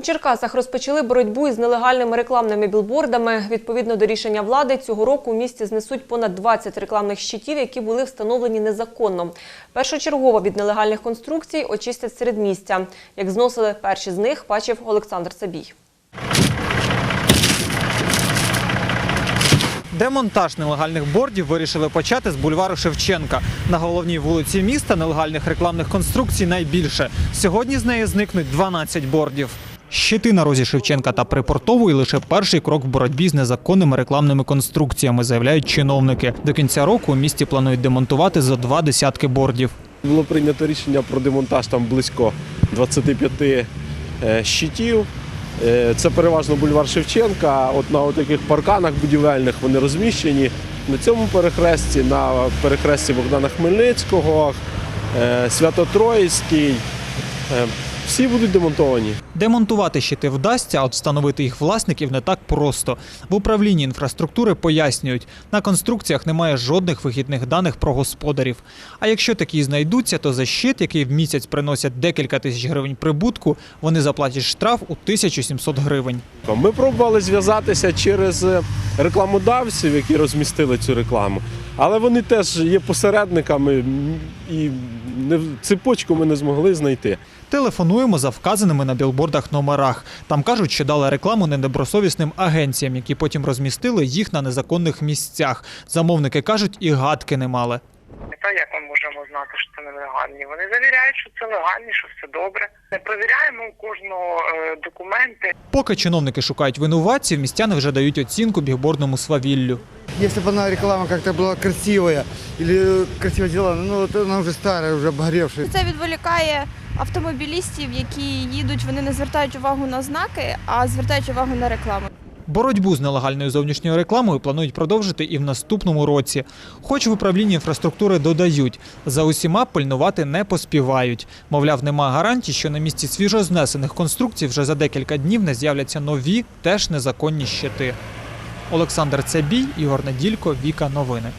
У Черкасах розпочали боротьбу із нелегальними рекламними білбордами. Відповідно до рішення влади, цього року у місті знесуть понад 20 рекламних щитів, які були встановлені незаконно. Першочергово від нелегальних конструкцій очистять середмістя. Як зносили перші з них, бачив Олександр Сабій. Демонтаж нелегальних бордів вирішили почати з бульвару Шевченка. На головній вулиці міста нелегальних рекламних конструкцій найбільше. Сьогодні з неї зникнуть 12 бордів. Щити на розі Шевченка та Припортової лише перший крок в боротьбі з незаконними рекламними конструкціями, заявляють чиновники. До кінця року у місті планують демонтувати за два десятки бордів. Було прийнято рішення про демонтаж там близько 25 е, щитів. Е, Це переважно бульвар Шевченка. От на таких парканах будівельних вони розміщені. На цьому перехресті, на перехресті Богдана Хмельницького, е, Свято-Троїцький. Всі будуть демонтовані. Демонтувати щити вдасться, а от встановити їх власників не так просто. В управлінні інфраструктури пояснюють, на конструкціях немає жодних вихідних даних про господарів. А якщо такі знайдуться, то за щит, який в місяць приносять декілька тисяч гривень прибутку, вони заплатять штраф у 1700 гривень. Ми пробували зв'язатися через е, рекламодавців, які розмістили цю рекламу, але вони теж є посередниками і цепочку ми не змогли знайти. Телефонуємо за вказаними на білбордах номерах. Там кажуть, що дали рекламу недобросовісним агенціям, які потім розмістили їх на незаконних місцях. Замовники кажуть, і гадки не мали. Та як ми можемо знати, що це нелегальні? Вони завіряють, що це легальні, що все добре. Ми перевіряємо у кожного е, документи. Поки чиновники шукають винуватців, містяни вже дають оцінку бігбордному свавіллю. Если бы она реклама как-то была красивая или красиво сделана, ну вот она уже старая, уже обгоревшая. Це відволікає автомобілістів, які їдуть, вони не звертають увагу на знаки, а звертають увагу на рекламу. Боротьбу з нелегальною зовнішньою рекламою планують продовжити і в наступному році. Хоч в управлінні інфраструктури додають, за усіма пильнувати не поспівають. Мовляв, нема гарантій, що на місці свіжознесених конструкцій вже за декілька днів не з'являться нові, теж незаконні щити. Олександр Цебій, Ігор Неділько, Віка Новини.